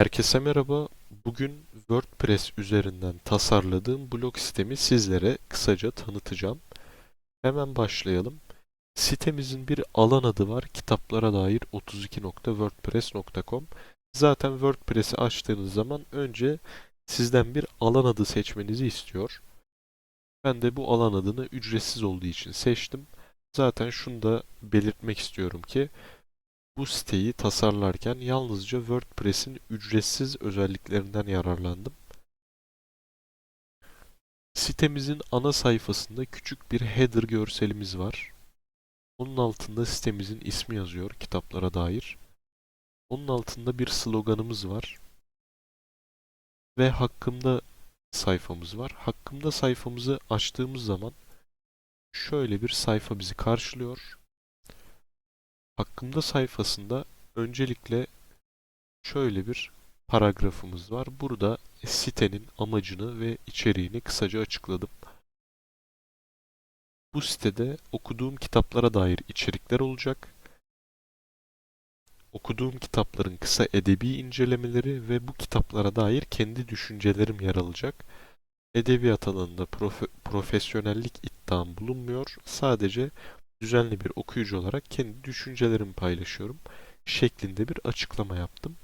Herkese merhaba. Bugün WordPress üzerinden tasarladığım blog sitemi sizlere kısaca tanıtacağım. Hemen başlayalım. Sitemizin bir alan adı var. Kitaplara dair 32.wordpress.com. Zaten WordPress'i açtığınız zaman önce sizden bir alan adı seçmenizi istiyor. Ben de bu alan adını ücretsiz olduğu için seçtim. Zaten şunu da belirtmek istiyorum ki bu siteyi tasarlarken yalnızca WordPress'in ücretsiz özelliklerinden yararlandım. Sitemizin ana sayfasında küçük bir header görselimiz var. Onun altında sitemizin ismi yazıyor kitaplara dair. Onun altında bir sloganımız var. Ve hakkımda sayfamız var. Hakkımda sayfamızı açtığımız zaman şöyle bir sayfa bizi karşılıyor. Hakkımda sayfasında öncelikle şöyle bir paragrafımız var. Burada sitenin amacını ve içeriğini kısaca açıkladım. Bu sitede okuduğum kitaplara dair içerikler olacak. Okuduğum kitapların kısa edebi incelemeleri ve bu kitaplara dair kendi düşüncelerim yer alacak. Edebiyat alanında profe profesyonellik iddiam bulunmuyor. Sadece düzenli bir okuyucu olarak kendi düşüncelerimi paylaşıyorum şeklinde bir açıklama yaptım.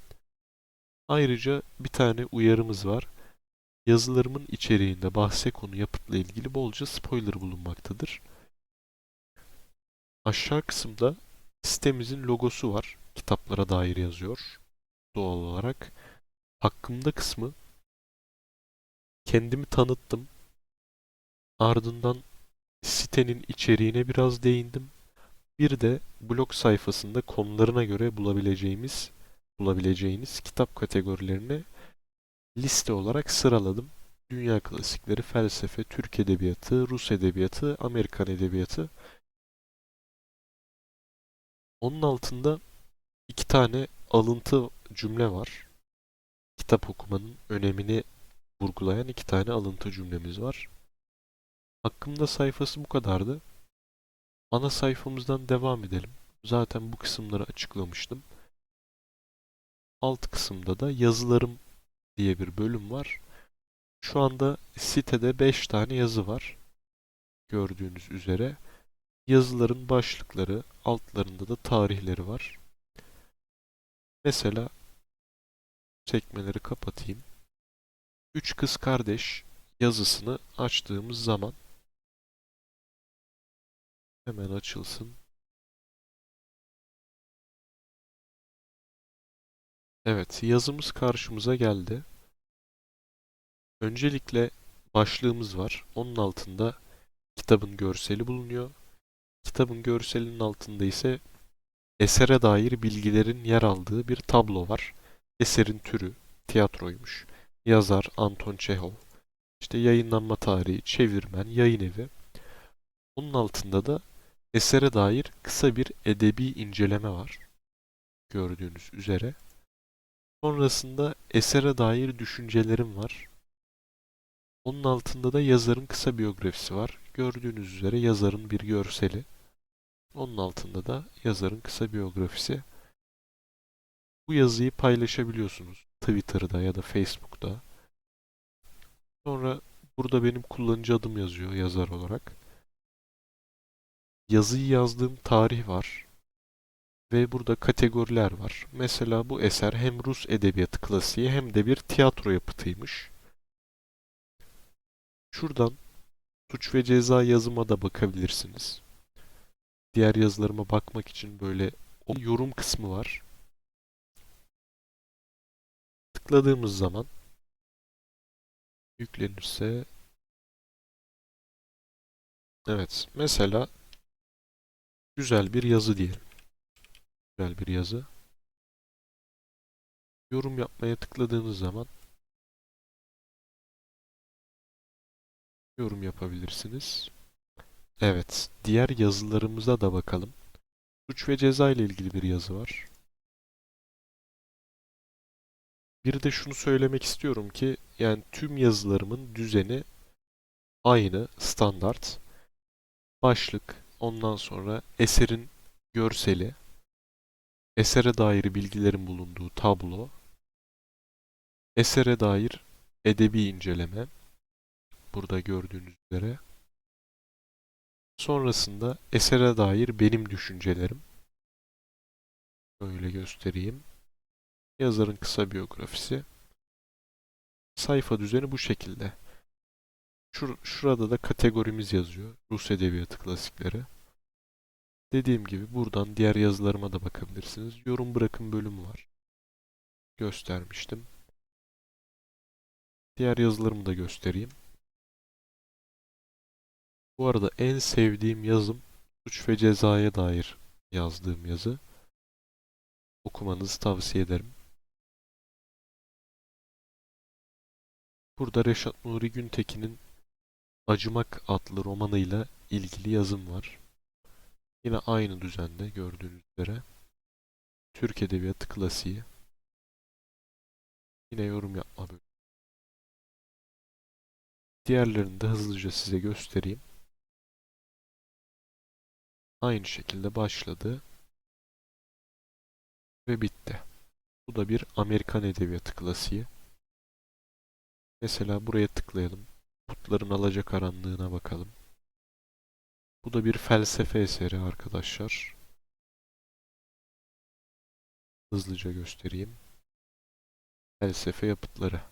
Ayrıca bir tane uyarımız var. Yazılarımın içeriğinde bahse konu yapıtla ilgili bolca spoiler bulunmaktadır. Aşağı kısımda sitemizin logosu var. Kitaplara dair yazıyor. Doğal olarak. Hakkımda kısmı kendimi tanıttım. Ardından sitenin içeriğine biraz değindim. Bir de blog sayfasında konularına göre bulabileceğimiz bulabileceğiniz kitap kategorilerini liste olarak sıraladım. Dünya klasikleri, felsefe, Türk edebiyatı, Rus edebiyatı, Amerikan edebiyatı. Onun altında iki tane alıntı cümle var. Kitap okumanın önemini vurgulayan iki tane alıntı cümlemiz var. Hakkımda sayfası bu kadardı. Ana sayfamızdan devam edelim. Zaten bu kısımları açıklamıştım. Alt kısımda da yazılarım diye bir bölüm var. Şu anda sitede 5 tane yazı var. Gördüğünüz üzere. Yazıların başlıkları, altlarında da tarihleri var. Mesela sekmeleri kapatayım. Üç kız kardeş yazısını açtığımız zaman hemen açılsın. Evet, yazımız karşımıza geldi. Öncelikle başlığımız var. Onun altında kitabın görseli bulunuyor. Kitabın görselinin altında ise esere dair bilgilerin yer aldığı bir tablo var. Eserin türü tiyatroymuş. Yazar Anton Çehov. İşte yayınlanma tarihi, çevirmen, yayın evi. Onun altında da esere dair kısa bir edebi inceleme var. Gördüğünüz üzere. Sonrasında esere dair düşüncelerim var. Onun altında da yazarın kısa biyografisi var. Gördüğünüz üzere yazarın bir görseli. Onun altında da yazarın kısa biyografisi. Bu yazıyı paylaşabiliyorsunuz Twitter'da ya da Facebook'ta. Sonra burada benim kullanıcı adım yazıyor yazar olarak. Yazıyı yazdığım tarih var. Ve burada kategoriler var. Mesela bu eser hem Rus edebiyatı klasiği hem de bir tiyatro yapıtıymış. Şuradan suç ve ceza yazıma da bakabilirsiniz. Diğer yazılarıma bakmak için böyle yorum kısmı var. Tıkladığımız zaman yüklenirse evet mesela güzel bir yazı diyelim. Güzel bir yazı. Yorum yapmaya tıkladığınız zaman yorum yapabilirsiniz. Evet, diğer yazılarımıza da bakalım. Suç ve ceza ile ilgili bir yazı var. Bir de şunu söylemek istiyorum ki yani tüm yazılarımın düzeni aynı, standart. Başlık, ondan sonra eserin görseli, esere dair bilgilerin bulunduğu tablo, Esere dair edebi inceleme. Burada gördüğünüz üzere. Sonrasında esere dair benim düşüncelerim. Şöyle göstereyim. Yazarın kısa biyografisi. Sayfa düzeni bu şekilde. Şur şurada da kategorimiz yazıyor. Rus Edebiyatı klasikleri. Dediğim gibi buradan diğer yazılarıma da bakabilirsiniz. Yorum bırakın bölümü var. Göstermiştim. Diğer yazılarımı da göstereyim. Bu arada en sevdiğim yazım Suç ve Ceza'ya dair yazdığım yazı. Okumanızı tavsiye ederim. Burada Reşat Nuri Güntekin'in Acımak adlı romanıyla ilgili yazım var. Yine aynı düzende gördüğünüz üzere. Türk Edebiyatı klasiği. Yine yorum yapma bölümü. Diğerlerini de hızlıca size göstereyim. Aynı şekilde başladı ve bitti. Bu da bir Amerikan Edebiyatı klasiği. Mesela buraya tıklayalım. Putların Alacakaranlığına bakalım. Bu da bir felsefe eseri arkadaşlar. Hızlıca göstereyim. Felsefe yapıtları.